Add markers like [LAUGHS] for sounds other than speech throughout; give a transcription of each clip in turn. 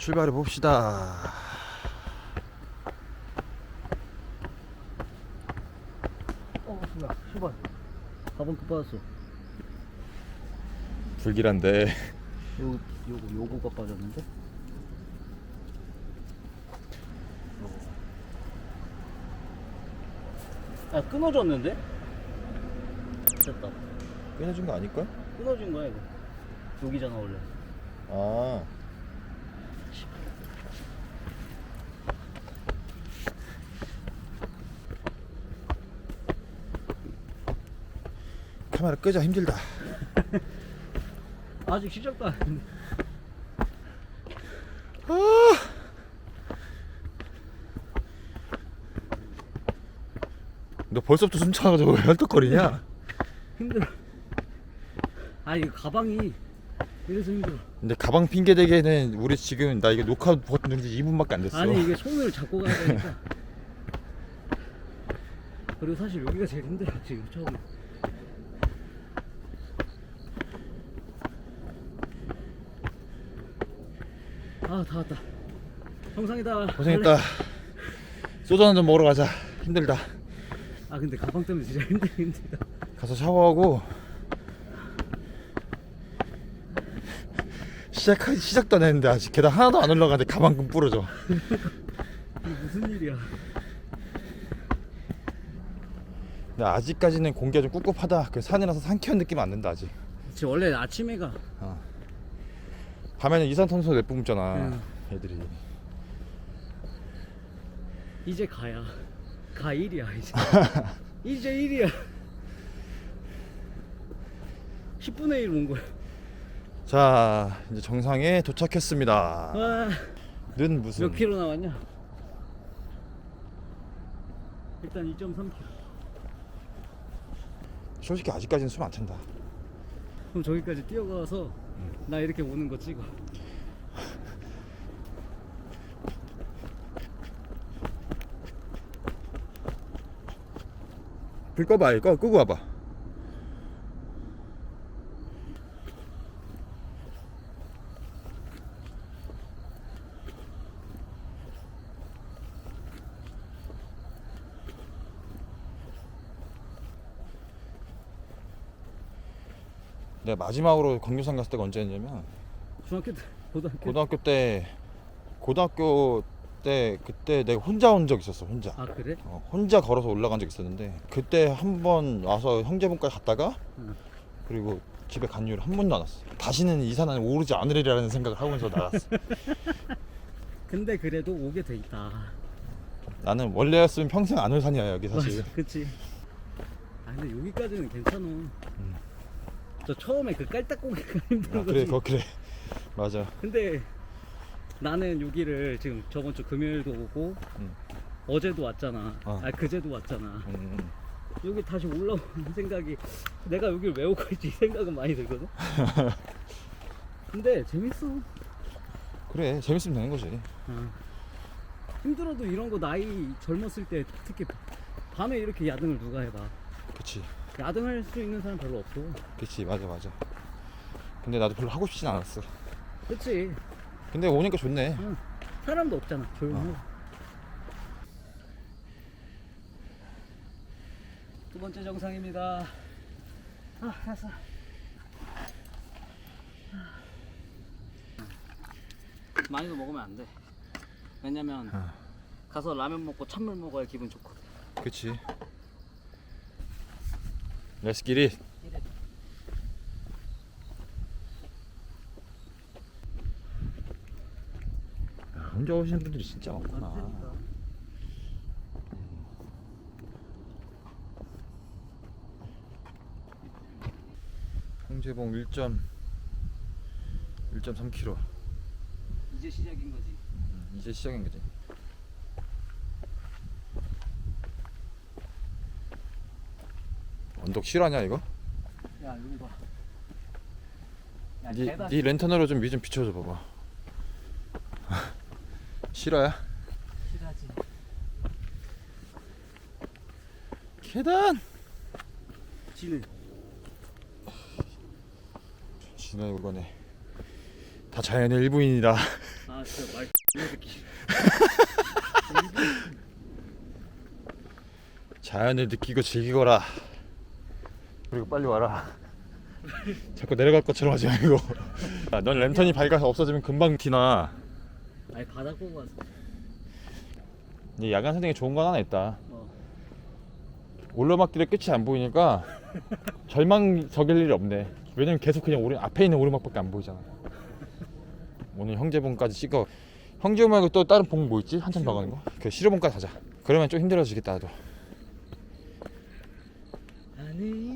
출발해 봅시다. 어, 뭐야, 신발. 가방 끝 빠졌어. 불길한데. 요, 요거, 요거가 빠졌는데? 아, 끊어졌는데? 됐다. 끊어준 거 아닐까? 끊어진 거야, 이거. 여기잖아, 원래. 아. 카메라 끄자 힘들다. [LAUGHS] 아직 시작도 안 했는데. 너 벌써부터 숨 차가지고 왜 헐떡거리냐? 힘들어. 아, 이거 가방이 이래서 힘들어. 근데 가방 핑계 대기에는 우리 지금 나 이게 녹화 버튼 누른 지 2분밖에 안 됐어. 아니, 이게 손을 잡고 가야 되니까. 그리고 사실 여기가 제일 힘들어, 지금 처음에. 아, 다 왔다. 정상이다. 고생했다. 소주 한 잔 먹으러 가자. 힘들다. 아, 근데 가방 때문에 진짜 힘들 힘들다. 가서 샤워하고 시작 시작도 안 했는데 아직 계단 하나도 안 올라가는데 가방끈 부러져. 이게 무슨 일이야? 근데 아직까지는 공기가 좀 꿉꿉하다. 그 산이라서 상쾌한 느낌 안 든다 아직. 지 원래 아침에가 밤에는 이산탄소 내뿜잖아. 응. 애들이. 이제 가야. 가 1이야, 이제. [LAUGHS] 이제 1이야. 10분의 1 온 거야. 자 이제 정상에 도착했습니다. 와, 는 무슨? 몇 킬로 나왔냐? 일단 2.3킬로. 솔직히 아직까지는 숨 안 찬다. 그럼 저기까지 뛰어가서 나 이렇게 오는 거 찍어. 불 꺼봐. 이거 끄고 와봐. 내가 마지막으로 광교산 갔을 때가 언제였냐면 중학교 때, 고등학교 때. 고등학교 때 고등학교 때 그때 내가 혼자 온 적 있었어 혼자 아 그래? 어, 혼자 걸어서 올라간 적 있었는데 그때 한 번 와서 형제분까지 갔다가 응. 그리고 집에 간 이후로 한 번도 안 왔어 다시는 이 산은 오르지 않으리라는 생각을 하면서 나갔어 [LAUGHS] 근데 그래도 오게 돼 있다. 나는 원래였으면 평생 안 올 산이야 여기 사실 맞아, 그치. 아 근데 여기까지는 괜찮아. 저 처음에 그 깔딱고기가 힘든 아, 거지. 그래 거 그래 맞아 근데 나는 여기를 지금 저번 주 금요일도 오고 응. 어제도 왔잖아. 어. 아 그제도 왔잖아. 음, 여기 다시 올라오는 [LAUGHS] 생각이 내가 여기를 왜 오고 있지 이 생각은 많이 들거든. [LAUGHS] 근데 재밌어. 그래 재밌으면 되는 거지 어. 힘들어도 이런 거 나이 젊었을 때 특히 밤에 이렇게 야등을 누가 해봐. 그치 야등할 수 있는 사람 별로 없어. 그치 맞아 맞아 근데 나도 별로 하고 싶진 않았어 그치? 근데 오니까 좋네 응. 사람도 없잖아. 조용하고. 두 번째 정상입니다. 아, 됐어. 많이도 먹으면 안 돼. 왜냐면 아. 가서 라면 먹고 찬물 먹어야 기분 좋거든. 그치 Let's get it 야, 혼자 오시는 분들이 진짜 많구나. 홍제봉 1점 1.3km 이제 시작인 거지. 이제 시작인 거지 언덕 실화냐 이거? 야, 이거 봐. 야, 네, 계단. 네 랜턴으로 좀 위 좀 비춰줘 봐봐 [LAUGHS] 실화야? 실하지. 계단 지는 지나 이거네 다 자연의 일부인이다 아아 진짜 말 [LAUGHS] 새끼. 자연을 느끼고 즐기거라. 그리고 빨리 와라. [LAUGHS] 자꾸 내려갈 것처럼 하지 말고. 야, 넌 랜턴이 밝아서 없어지면 금방 티나. 아니 바닥 보고 왔어. 근데 야간 산행에 좋은 건 하나 있다. 어. 오르막길의 끝이 안 보이니까 절망적일 일이 없네. 왜냐면 계속 그냥 오르 앞에 있는 오르막밖에 안 보이잖아. 오늘 형제봉까지 찍어. 형제봉 말고 또 다른 봉 뭐 있지? 한참 더 가는 거? 그 시로봉까지 가자. 그러면 좀 힘들어지겠다 나도. 아니.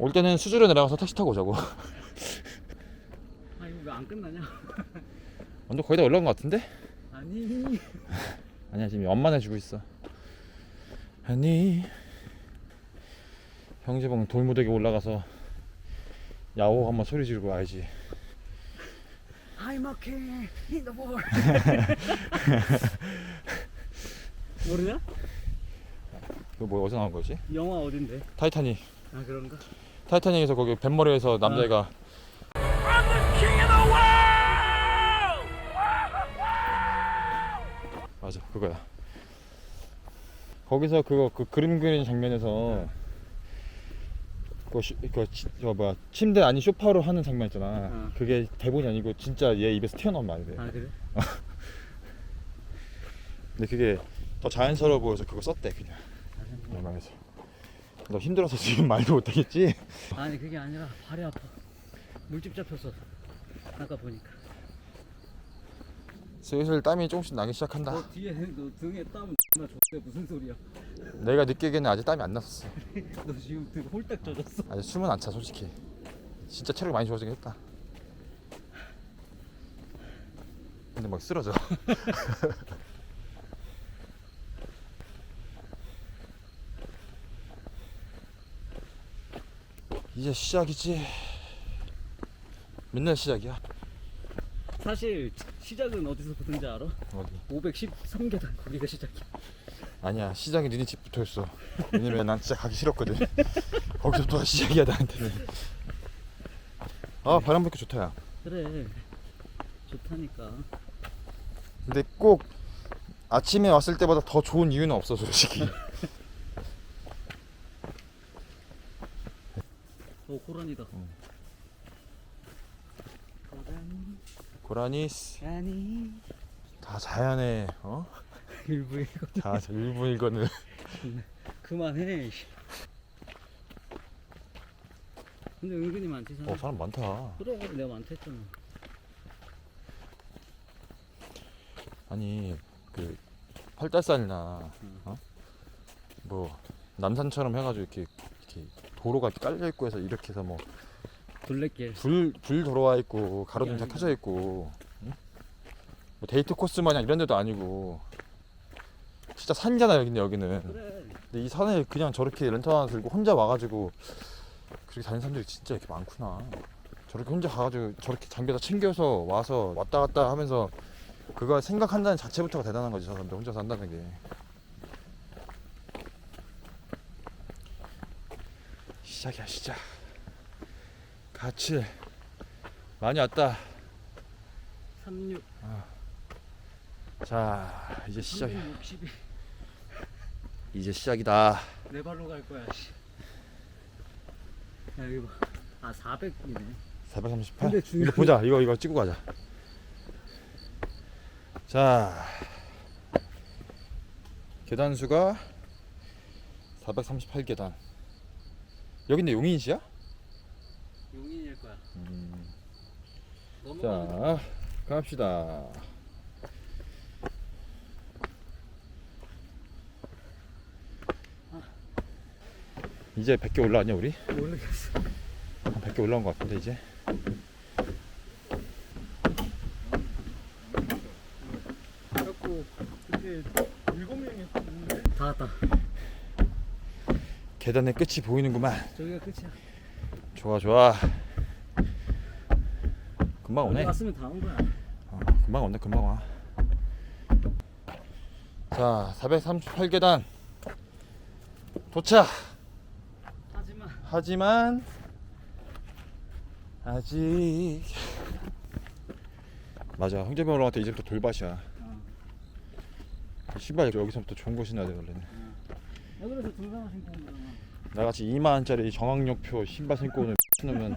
올 때는 수주로 내려가서 택시 타고 오자고. [LAUGHS] 아 이거 왜 안 끝나냐? 완전 거의 다 올라온 것 같은데? 아니. [LAUGHS] 아니야 지금 연만해지고 있어. 아니 형제봉 돌무더기 올라가서 야호 한번 소리 지르고 와야지. I'm in the world. [LAUGHS] 모르냐? 그거 뭐 어디서 나온 거지? 영화 어딘데? 타이타닉. 아 그런가? 타이타닉에서 거기 뱃머리에서 남자애가 맞아 그거야. 거기서 그거 그 그림 그리는 장면에서 그거 시, 그 치, 저 뭐야 침대 아니 소파로 하는 장면 있잖아. 어. 그게 대본이 아니고 진짜 얘 입에서 튀어나온 말이래. 아 그래? [LAUGHS] 근데 그게 더 자연스러워 보여서 그거 썼대 그냥. 영화에서 너 힘들어서 지금 말도 못하겠지? 아니 그게 아니라 발이 아파. 물집 잡혔어. 아까 보니까. 슬슬 땀이 조금씩 나기 시작한다 너 뒤에 너 등에 땀 X나 줬대 무슨 소리야? 내가 느끼기에는 아직 땀이 안 났었어 [LAUGHS] 너 지금 등 홀딱 젖었어. 아직 숨은 안차 솔직히 진짜 체력이 많이 좋아지긴 했다 근데 막 쓰러져 [LAUGHS] 이제 시작이지 맨날 시작이야 사실 시작은 어디서부터인지 알아? 어디 513계단 거기가 시작이야. 아니야 시작이 니네 집 붙어 있어 왜냐면 난 진짜 가기 싫었거든 [LAUGHS] 거기서부터가 시작이야 나한테는 아 바람 불기 좋다 야 그래. 좋다니까. 근데 꼭 아침에 왔을 때보다 더 좋은 이유는 없어 솔직히 오 고라니다. 응. 고라니. 고라니스 아니. 다 자연의 어? [LAUGHS] 일부 이거 다 일부 일거는 [LAUGHS] 그만해. 씨. 근데 은근히 많지 사람. 어 사람 많다 그래 내가 많다 했잖아. 아니 그 팔달산이나 어? 뭐 남산처럼 해가지고 이렇게 이렇게 도로가 깔려 있고 해서 이렇게 해서 뭐 둘레길. 불, 불 들어와 있고 가로등 다 아니고. 켜져 있고 응? 뭐 데이트 코스 마냥 이런 데도 아니고 진짜 산이잖아 여기는 여기는. 근데 이 산에 그냥 저렇게 랜턴 하나 들고 혼자 와가지고 그렇게 다니는 사람들이 진짜 이렇게 많구나 저렇게 혼자 가가지고 저렇게 장비 다 챙겨서 와서 왔다 갔다 하면서 그걸 생각한다는 자체부터가 대단한 거지 저 사람들 혼자 산다는 게 시작이야 시작 같이 많이 왔다 36. 자 이제 시작이야 362. 이제 시작이다 내 발로 갈 거야. 씨. 야 여기 봐. 아 400이네. 438 근데 중요한 이거 보자 이거 이거 찍고 가자 자 계단 수가 438계단 여긴데 용인시야? 용인일 거야. 음, 넘어가는. 자 갑시다 이제 100개 올라왔냐 우리? 모르겠어. 한 100개 올라온 것 같은데 이제 자꾸 그때 일곱 명이 했는데 다 왔다. 계단의 끝이 보이는구만 저기가 끝이야. 좋아 좋아 금방 오네 왔으면 다 온 거야. 어, 금방 온다 금방 와. 자 438계단 도착. 하지만 하지만 아직 맞아 형제병 올라갈 때 이제부터 돌밭이야 어. 신발 여기서부터 좋은 거 신어야 돼 원래는 신고 온 거잖아. 나같이 2만원짜리 정학역표 신발 신고 오는 [LAUGHS] 신으면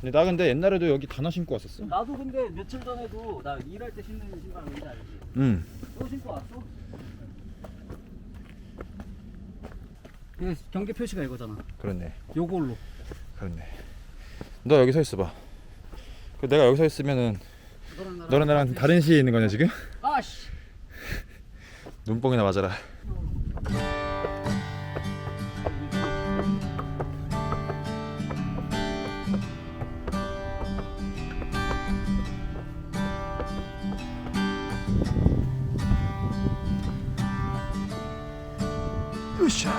근데 나 근데 옛날에도 여기 단화 신고 왔었어 나도 근데 며칠 전에도 나 일할 때 신는 신발 뭔지 알지? 응 또 신고 왔어? 이거 경계 표시가 이거잖아. 그렇네 요걸로. 그렇네 너 여기 서 있어봐 그 내가 여기 서 있으면은 너랑 나랑. 너랑 나랑 다른 시에 있는 거냐 지금? 아씨. [LAUGHS] 눈뽕이나 맞아라 으쌰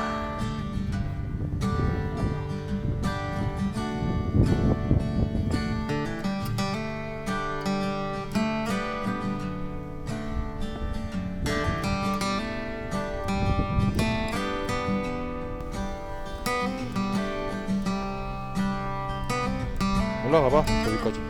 올라가봐 여기까지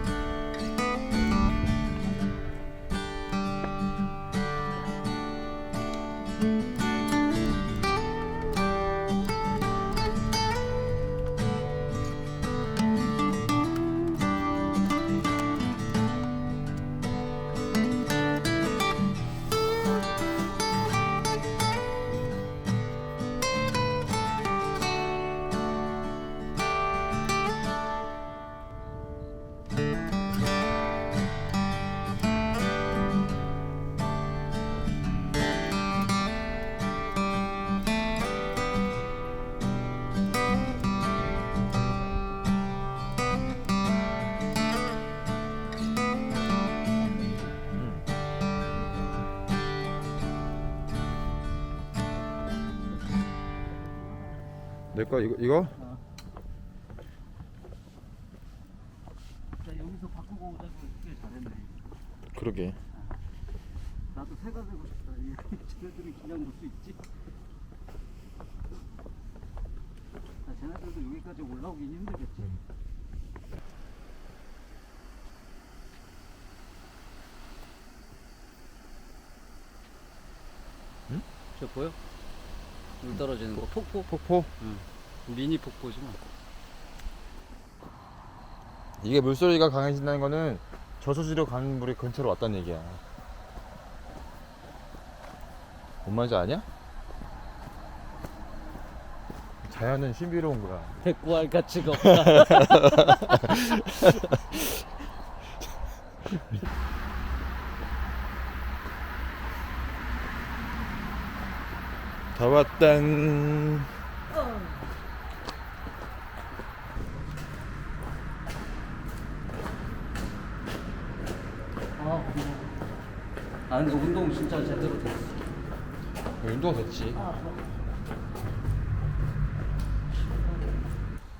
내거 이거 이거 자 여기서 바꾸고 오자고 꽤 잘했네. 그러게 나도 새가 되고 싶다. 이 쟤네들이 그냥 놀 수 있지? 아, 쟤네들도 여기까지 올라오긴 힘들겠지. 응? 저 보여? 물 떨어지는 거 폭포? 폭포 미니 폭포지만. 이게 물소리가 강해진다는 거는 저수지로 가는 물이 근처로 왔다는 얘기야 뭔 말인지 아냐? 자연은 신비로운 거야 대꾸할 가치가 없다. [LAUGHS] 다 왔당 아, 고마워. 아 근데 운동 진짜 제대로 됐어. 운동 됐지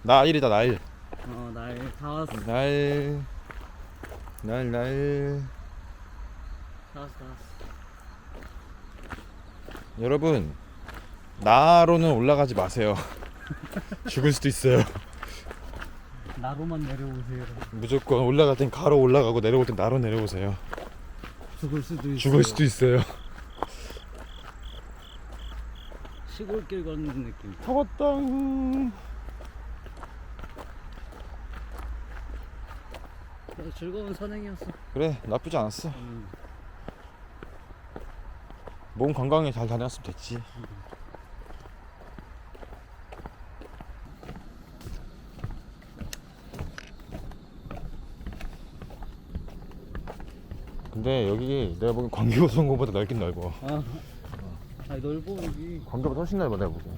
나일이다 나일 어, 날 다 왔어. 날, 날, 날. 다 왔어, 다 왔어. 여러분, 나로는 올라가지 마세요. [LAUGHS] 죽을 수도 있어요. 나로만 내려오세요. 무조건 올라갈 땐 가로 올라가고 내려올 땐 나로 내려오세요. 죽을 수도 있어. 죽을 수도 있어요. 시골길 걷는 느낌. 다 왔다. 그래도 즐거운 산행이었어. 그래, 나쁘지 않았어. 음. 몸 건강히 잘 다녔으면 됐지. 근데 여기 내가 보기엔 광교성공보다 넓긴 넓어. 아, 아 넓어 여기. 광교보다 훨씬 넓어 내가 보기엔.